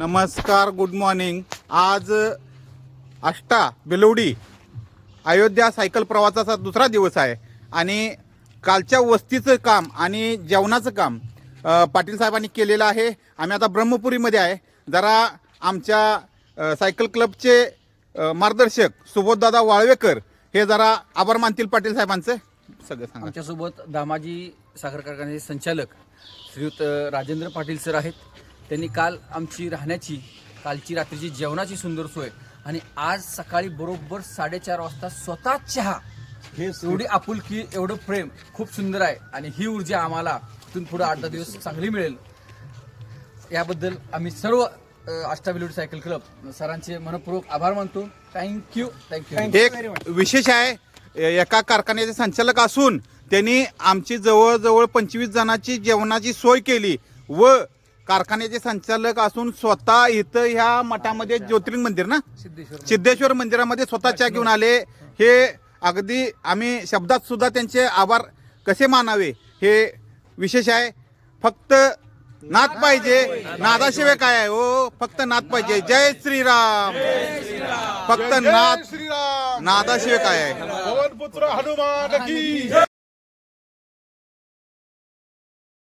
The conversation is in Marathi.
नमस्कार गुड मॉर्निंग आज आष्टा बेलवडी अयोध्या सायकल प्रवासाचा दुसरा दिवस आहे. आणि कालच्या वस्तीचं काम आणि जेवणाचं काम पाटील साहेबांनी केलेलं आहे. आम्ही आता ब्रह्मपुरीमध्ये आहे. जरा आमच्या सायकल क्लबचे मार्गदर्शक सुबोधदादा वाळवेकर हे जरा आभार मानतील पाटील साहेबांचं. सगळं सांगा. आमच्यासोबत दामाजी साखर कारखान्याचे संचालक श्रीयुत राजेंद्र पाटील सर आहेत. त्यांनी काल आमची राहण्याची कालची रात्रीची जेवणाची सुंदर सोय. आणि आज सकाळी बरोबर साडेचार वाजता स्वतः चहा. हे एवढी आपुलकी एवढं प्रेम खूप सुंदर आहे. आणि ही ऊर्जा आम्हाला इथून पुढे आठ दहा दिवस चांगली मिळेल. याबद्दल आम्ही सर्व अष्टाविलोडी सायकल क्लब सरांचे मनपूर्वक आभार मानतो. थँक्यू थँक्यू एक विशेष आहे एका कारखान्याचे संचालक असून त्यांनी आमची जवळजवळ पंचवीस जणांची जेवणाची सोय केली व कारखान्याचे संचालक असून स्वतः इथं ह्या मठामध्ये ज्योतिर्लिंग मंदिर ना? सिद्धेश्वर सिद्धेश्वर मंदिरामध्ये स्वतः चहा घेऊन आले. हे अगदी आम्ही शब्दात सुद्धा त्यांचे आभार कसे मानावे हे विशेष आहे. फक्त नाद पाहिजे. नादाशिवाय काय आहे? हो फक्त नाद पाहिजे. जय श्रीराम. फक्त नाद श्रीराम. नादाशिवाय काय आहे? हनुमान की